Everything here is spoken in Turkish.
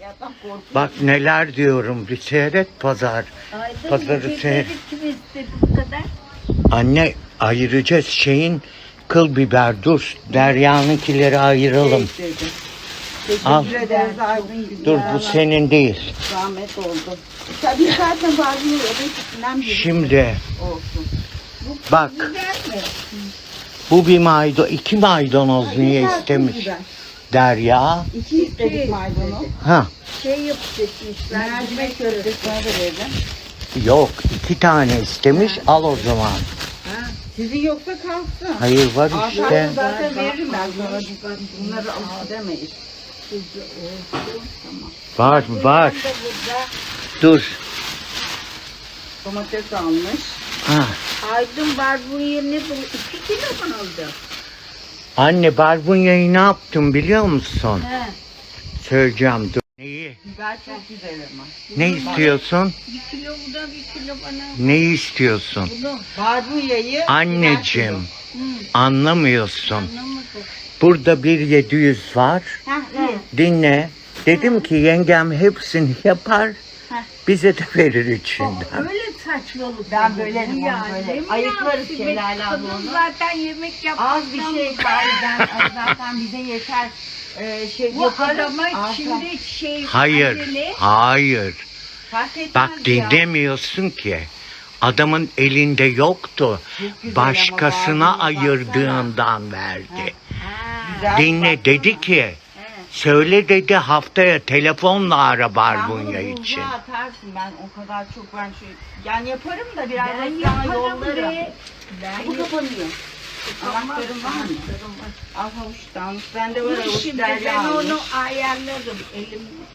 Yatak korkuyor. Bak neler diyorum bir seyret pazar. Aydın Pazarı seyret. çocuk kim istedi bu kadar? Anne ayıracağız şeyin kıl biber dur. Derya'nınkileri ayıralım. Şey istedim. Al. Teşekkür ederiz Aydın. Dur bu senin değil. Zahmet oldu. Tabii zaten bazı biri Şimdi olsun. bak mi? bu bir maydo iki maydanoz niye istemiş biber. Derya? İki istedik İki maydanoz. Ha Şey yapıştırmışlar. Mercimek köftesine de verelim. yok iki tane istemiş al o zaman. Ha, sizin yoksa kalsın. Hayır var Artarsa işte. zaten veririm ben sana. Bunları alıp demeyiz. Var var. De burada Dur. Domates almış. Ha. Aydın barbunya ne bu? İki kilo mu oldu? Anne barbunyayı ne yaptım biliyor musun? He. Söyleyeceğim dur. Neyi? Biber çok güzel ama. Ne istiyorsun? Bir kilo bu da bir kilo bana. Neyi istiyorsun? Bunu. Barbunyayı Anneciğim anlamıyorsun. Anlamadım. Burada bir 700 var. Heh, iyi. Dinle. Dedim ki yengem hepsini yapar. Bize de verir içinden. Öyle saçmalık. Ben olur böyle mu onu yani? böyle mi ayıklarız abla Kadın onu. zaten yemek yapmaktan Az bir şey var ben zaten bize yeter. Ee, şey Bu yaparız. adama şimdi şey Hayır. acele- Hayır. Fark etmez Bak ya. dinlemiyorsun ki. Adamın elinde yoktu. Güzel Başkasına barbunya ayırdığından verdi. Ha. Güzel Dinle baksana. dedi ki söyle dedi haftaya telefonla ara barbunya bunu için. atarsın ben o kadar çok ben şey yani yaparım da biraz Ben da sana yaparım yollarım. be. Ben Bu kapanıyor. Anahtarın var mı? Al havuçtan. Bende var havuç şimdi derya ben almış. onu ayarlarım elimle.